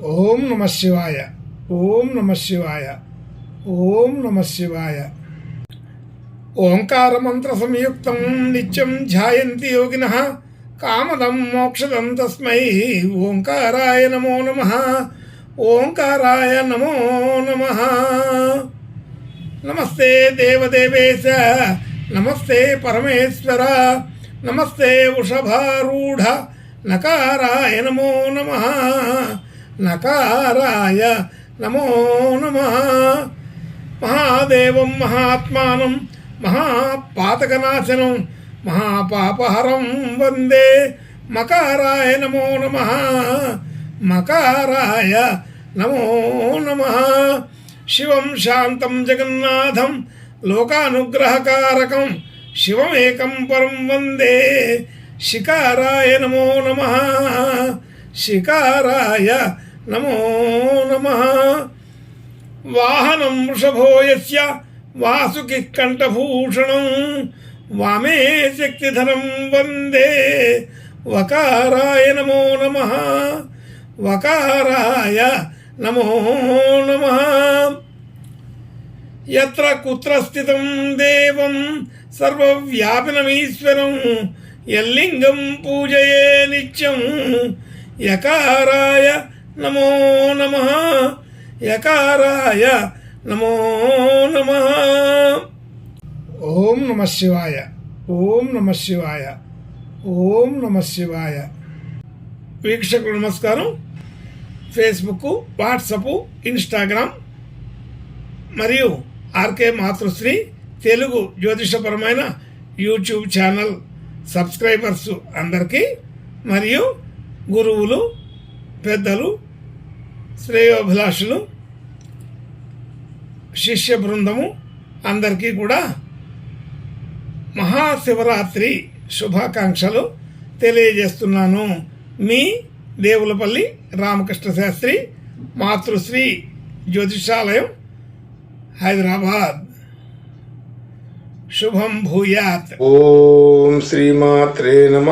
ఓం నమ శివాయ ఓం నమ శివాయ ఓం నమ శివాయ ఓంకారమంత్ర సంయుక్తం నిత్యం ధ్యాయంతి యోగిన కామదం మోక్షదం తస్మై ఓంకారాయ నమో నమ ఓంకారాయ నమో నమ నమస్తే దేవదేవేశ నమస్తే పరమేశ్వర నమస్తే వృషభారూఢ నకారాయ నమో నమ నకారాయ నమో నమ. మహాదేవం మహాత్మానం మహాపాతకనాశనం మహాపాపహరం వందే. మకారాయ నమో నమ. మకారాయ నమో నమ. శివం శాంతం జగన్నాథం లోకానుగ్రహకారకం శివమేకం పరం వందే. శికారాయ నమో నమ. శికారాయ నమో నమ. వాహనం వృషభోయస్య వాసుకి కంఠభూషణం వామే శక్తిధరం వందే. వకారాయ నమో నమ. వకారాయ నమో నమ. ఎత్ర కుత్ర స్థితం దేవం సర్వవ్యాపినమీశ్వరం ఎల్లింగం పూజయే నిత్యం. యకారాయ నమో నమ యకారాయ నమో నమ. ఓం నమ శివాయ. ఓం నమ శివాయ. ఓం నమ శివాయ. వీక్షకులు నమస్కారం. ఫేస్బుక్ వాట్సప్ ఇన్స్టాగ్రామ్ మరియు ఆర్కే మాతృశ్రీ తెలుగు జ్యోతిషపరమైన యూట్యూబ్ ఛానల్ సబ్స్క్రైబర్స్ అందరికీ మరియు గురువులు పెద్దలు శ్రేయోభిలాషులు శిష్య బృందము అందరికీ కూడా మహాశివరాత్రి శుభాకాంక్షలు తెలియజేస్తున్నాను. మీ దేవులపల్లి రామకృష్ణ శాస్త్రి మాతృశ్రీ జ్యోతిషాలయం హైదరాబాద్. శుభం భూయాత్. ఓం శ్రీమాత్రే నమ.